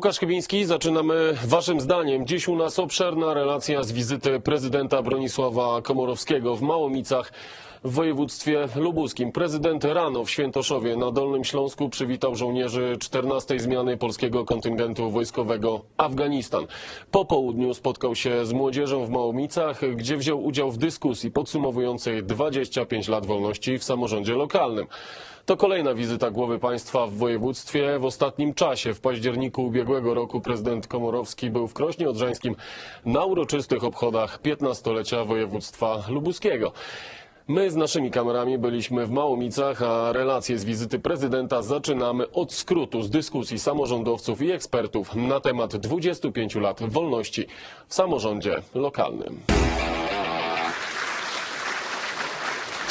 Łukasz Chybiński, zaczynamy waszym zdaniem. Dziś u nas obszerna relacja z wizyty prezydenta Bronisława Komorowskiego w Małomicach w województwie lubuskim. Prezydent rano w Świętoszowie na Dolnym Śląsku przywitał żołnierzy 14 zmiany polskiego kontyngentu wojskowego Afganistan. Po południu spotkał się z młodzieżą w Małomicach, gdzie wziął udział w dyskusji podsumowującej 25 lat wolności w samorządzie lokalnym. To kolejna wizyta głowy państwa w województwie. W ostatnim czasie, w październiku ubiegłego roku, prezydent Komorowski był w Krośnie Odrzańskim na uroczystych obchodach 15-lecia województwa lubuskiego. My z naszymi kamerami byliśmy w Małomicach, a relacje z wizyty prezydenta zaczynamy od skrótu z dyskusji samorządowców i ekspertów na temat 25 lat wolności w samorządzie lokalnym.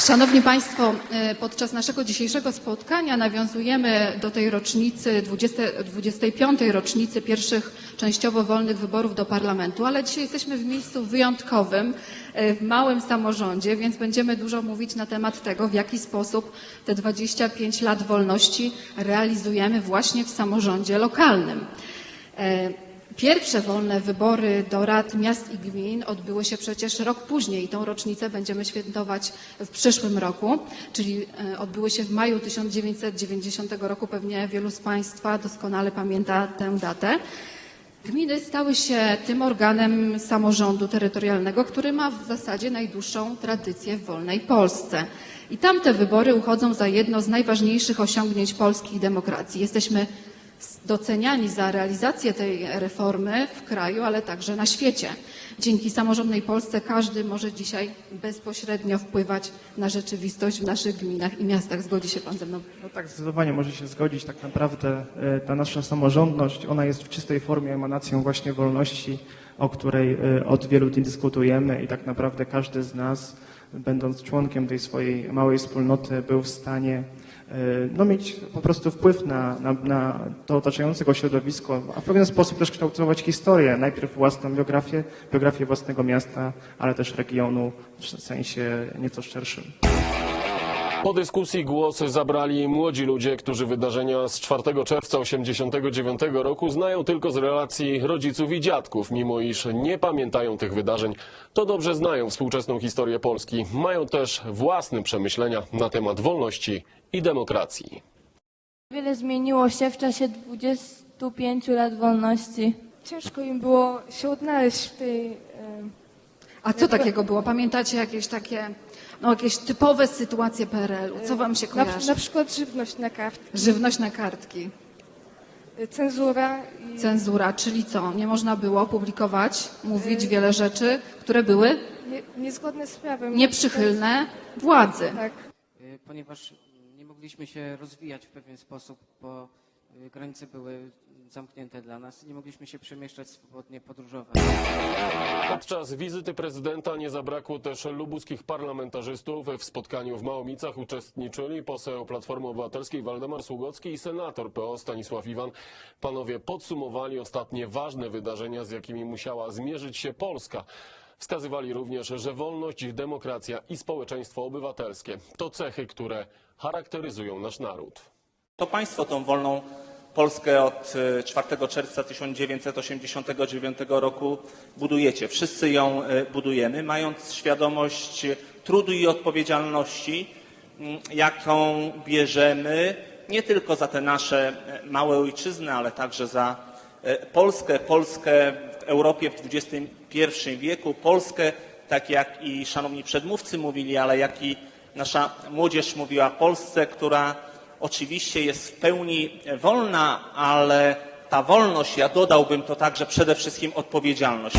Szanowni Państwo, e, podczas naszego dzisiejszego spotkania nawiązujemy do tej rocznicy, 20, 25. rocznicy pierwszych częściowo wolnych wyborów do parlamentu, ale dzisiaj jesteśmy w miejscu wyjątkowym, e, w małym samorządzie, więc będziemy dużo mówić na temat tego, w jaki sposób te 25 lat wolności realizujemy właśnie w samorządzie lokalnym. Pierwsze wolne wybory do rad miast i gmin odbyły się przecież rok później i tą rocznicę będziemy świętować w przyszłym roku, czyli e, odbyły się w maju 1990 roku. Pewnie wielu z Państwa doskonale pamięta tę datę. Gminy stały się tym organem samorządu terytorialnego, który ma w zasadzie najdłuższą tradycję w wolnej Polsce. I tamte wybory uchodzą za jedno z najważniejszych osiągnięć polskiej demokracji. Jesteśmy doceniani za realizację tej reformy w kraju, ale także na świecie. Dzięki samorządnej Polsce każdy może dzisiaj bezpośrednio wpływać na rzeczywistość w naszych gminach i miastach. Zgodzi się Pan ze mną? No tak, zdecydowanie może się zgodzić. Tak naprawdę e, ta nasza samorządność, ona jest w czystej formie emanacją właśnie wolności, o której e, od wielu dni dyskutujemy i tak naprawdę każdy z nas, będąc członkiem tej swojej małej wspólnoty, był w stanie no, mieć po prostu wpływ na, na, na to otaczające go środowisko, a w pewien sposób też kształtować historię. Najpierw własną biografię, biografię własnego miasta, ale też regionu w sensie nieco szerszym. Po dyskusji głos zabrali młodzi ludzie, którzy wydarzenia z 4 czerwca 1989 roku znają tylko z relacji rodziców i dziadków. Mimo iż nie pamiętają tych wydarzeń, to dobrze znają współczesną historię Polski. Mają też własne przemyślenia na temat wolności i demokracji. Wiele zmieniło się w czasie 25 lat wolności. Ciężko im było się odnaleźć w tej. A co takiego było? Pamiętacie jakieś takie, no jakieś typowe sytuacje PRL-u? Co Wam się Na, kojarzy? na przykład żywność na kart, Żywność na kartki. y, cenzura i Cenzura, czyli co? Nie można było publikować, mówić wiele rzeczy, które były nie, niezgodne z prawem. nieprzychylne władzy. Tak. Y, ponieważ nie mogliśmy się rozwijać w pewien sposób, bo y, granice były zamknięte dla nas i nie mogliśmy się przemieszczać swobodnie, podróżować. Podczas wizyty prezydenta nie zabrakło też lubuskich parlamentarzystów. W spotkaniu w Małomicach uczestniczyli poseł Platformy Obywatelskiej Waldemar Sługocki i senator PO Stanisław Iwan. Panowie podsumowali ostatnie ważne wydarzenia, z jakimi musiała zmierzyć się Polska. Wskazywali również, że wolność, demokracja i społeczeństwo obywatelskie to cechy, które charakteryzują nasz naród. To państwo tą wolną Polskę od e, 4 czerwca 1989 roku budujecie. Wszyscy ją e, budujemy, mając świadomość trudu i odpowiedzialności, m, jaką bierzemy nie tylko za te nasze e, małe ojczyzny, ale także za Polskę, Polskę w Europie w XXI wieku, Polskę, tak jak i szanowni przedmówcy mówili, ale jak i nasza młodzież mówiła, Polsce, która oczywiście jest w pełni wolna, ale ta wolność, ja dodałbym to także przede wszystkim odpowiedzialność.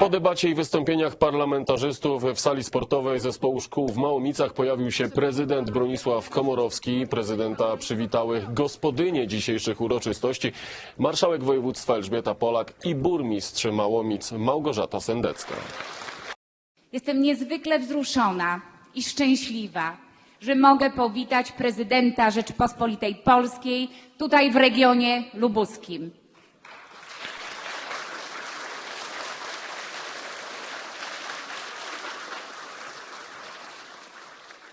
Po debacie i wystąpieniach parlamentarzystów w sali sportowej zespołu szkół w Małomicach pojawił się prezydent Bronisław Komorowski. Prezydenta przywitały gospodynie dzisiejszych uroczystości, marszałek województwa Elżbieta Polak i burmistrz Małomic Małgorzata Sendecka. Jestem niezwykle wzruszona i szczęśliwa, że mogę powitać prezydenta Rzeczypospolitej Polskiej tutaj w regionie lubuskim.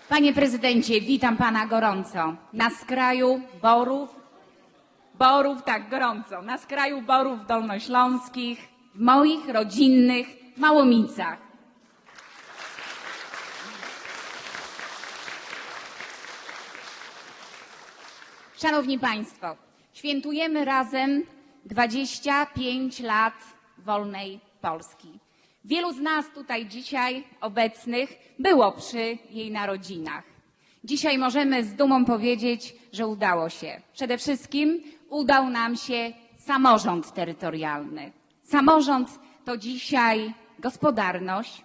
Panie prezydencie, witam pana gorąco. Na skraju Borów, Borów tak gorąco, na skraju Borów Dolnośląskich, w moich rodzinnych Małomicach. Szanowni Państwo, świętujemy razem 25 lat wolnej Polski. Wielu z nas tutaj dzisiaj obecnych było przy jej narodzinach. Dzisiaj możemy z dumą powiedzieć, że udało się. Przede wszystkim udał nam się samorząd terytorialny. Samorząd to dzisiaj gospodarność,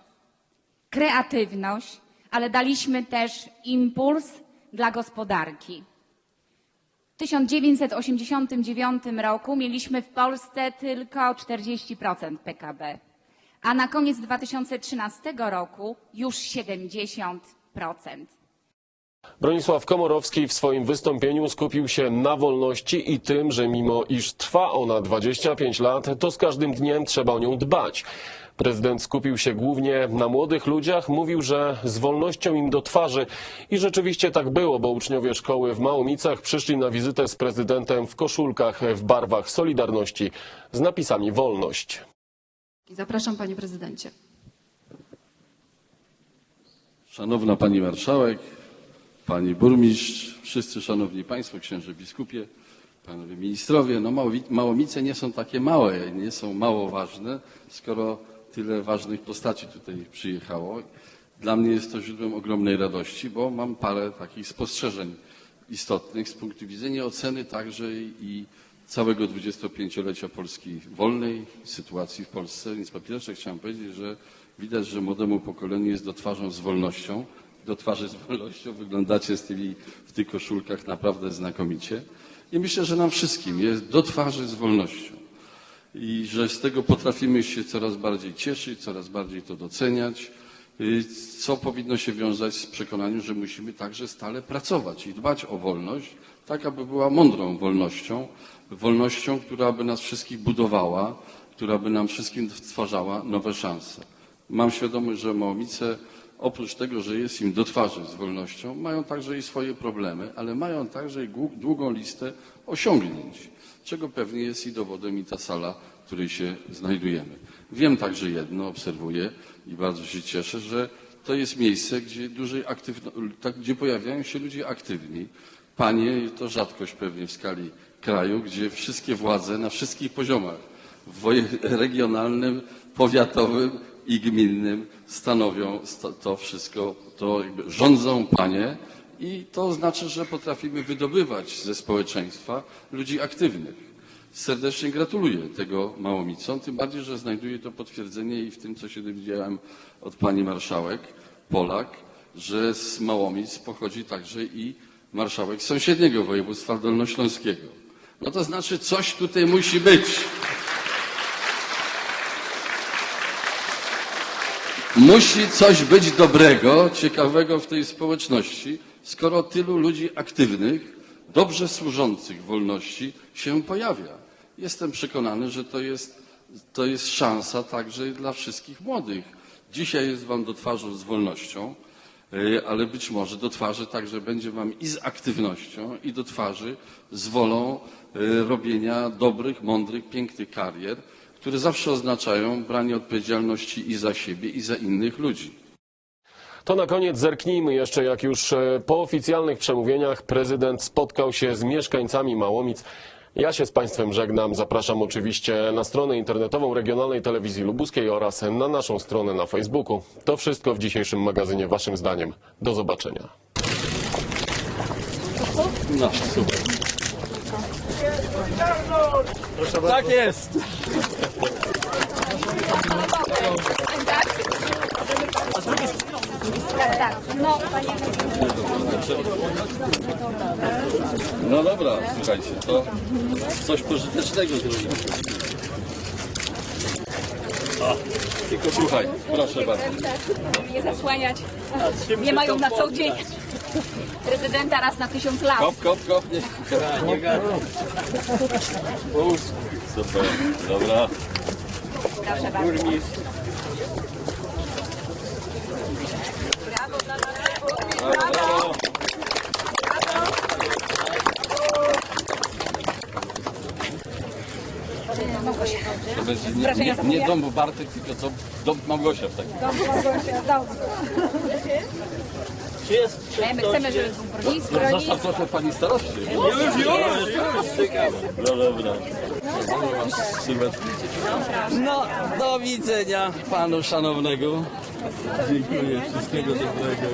kreatywność, ale daliśmy też impuls dla gospodarki. W 1989 roku mieliśmy w Polsce tylko 40% PKB, a na koniec 2013 roku już 70%. Bronisław Komorowski w swoim wystąpieniu skupił się na wolności i tym, że mimo iż trwa ona 25 lat, to z każdym dniem trzeba o nią dbać. Prezydent skupił się głównie na młodych ludziach, mówił, że z wolnością im do twarzy i rzeczywiście tak było, bo uczniowie szkoły w Małomicach przyszli na wizytę z prezydentem w koszulkach w barwach Solidarności z napisami Wolność. Zapraszam, panie prezydencie. Szanowna Pani Marszałek, Pani Burmistrz, wszyscy Szanowni Państwo, księże biskupie, Panowie Ministrowie, no Małowi- Małomice nie są takie małe, nie są mało ważne, skoro tyle ważnych postaci tutaj przyjechało. Dla mnie jest to źródłem ogromnej radości, bo mam parę takich spostrzeżeń istotnych z punktu widzenia oceny także i całego 25-lecia Polski wolnej, sytuacji w Polsce. Więc po pierwsze chciałem powiedzieć, że widać, że młodemu pokoleniu jest do twarzą z wolnością. Do twarzy z wolnością wyglądacie z tymi, w tych koszulkach naprawdę znakomicie. I myślę, że nam wszystkim jest do twarzy z wolnością. I że z tego potrafimy się coraz bardziej cieszyć, coraz bardziej to doceniać, y, co powinno się wiązać z przekonaniem, że musimy także stale pracować i dbać o wolność, tak aby była mądrą wolnością, wolnością, która by nas wszystkich budowała, która by nam wszystkim stwarzała nowe szanse. Mam świadomość, że Małomice oprócz tego, że jest im do twarzy z wolnością, mają także i swoje problemy, ale mają także i długą listę osiągnięć, czego pewnie jest i dowodem i ta sala, w której się znajdujemy. Wiem także jedno, obserwuję i bardzo się cieszę, że to jest miejsce, gdzie dużej aktywno, tak, gdzie pojawiają się ludzie aktywni. Panie, to rzadkość pewnie w skali kraju, gdzie wszystkie władze na wszystkich poziomach, w regionalnym, powiatowym i gminnym stanowią sta- to wszystko, to rządzą panie i to znaczy, że potrafimy wydobywać ze społeczeństwa ludzi aktywnych. Serdecznie gratuluję tego Małomicom, tym bardziej, że znajduję to potwierdzenie i w tym, co się dowiedziałem od pani marszałek Polak, że z Małomic pochodzi także i marszałek sąsiedniego województwa dolnośląskiego. No to znaczy, coś tutaj musi być. Musi coś być dobrego, ciekawego w tej społeczności, skoro tylu ludzi aktywnych, dobrze służących wolności się pojawia. Jestem przekonany, że to jest, to jest szansa także dla wszystkich młodych. Dzisiaj jest Wam do twarzy z wolnością, e, ale być może do twarzy także będzie Wam i z aktywnością, i do twarzy z wolą e, robienia dobrych, mądrych, pięknych karier, które zawsze oznaczają branie odpowiedzialności i za siebie, i za innych ludzi. To na koniec zerknijmy jeszcze, jak już e, po oficjalnych przemówieniach prezydent spotkał się z mieszkańcami Małomic. Ja się z Państwem żegnam. Zapraszam oczywiście na stronę internetową Regionalnej Telewizji Lubuskiej oraz na naszą stronę na Facebooku. To wszystko w dzisiejszym magazynie Waszym zdaniem. Do zobaczenia. No, super. Tak jest. No dobra, słuchajcie, to coś pożytecznego zrobimy. Tylko słuchaj, proszę bardzo. Nie zasłaniać. Nie mają na co dzień prezydenta raz na tysiąc lat. Kop, kop, kop. Nie, nie gadaj. Uż, Super, dobra. Proszę bardzo. Brawo. To będzie nie, nie, nie dom Bartek, tylko co dom Małgosia w takim. My chcemy, żeby był burmistrz. Zostaw proszę pani starości. Już, już, już. No dobra. No, do widzenia panu szanownego. Dziękuję, wszystkiego dobrego.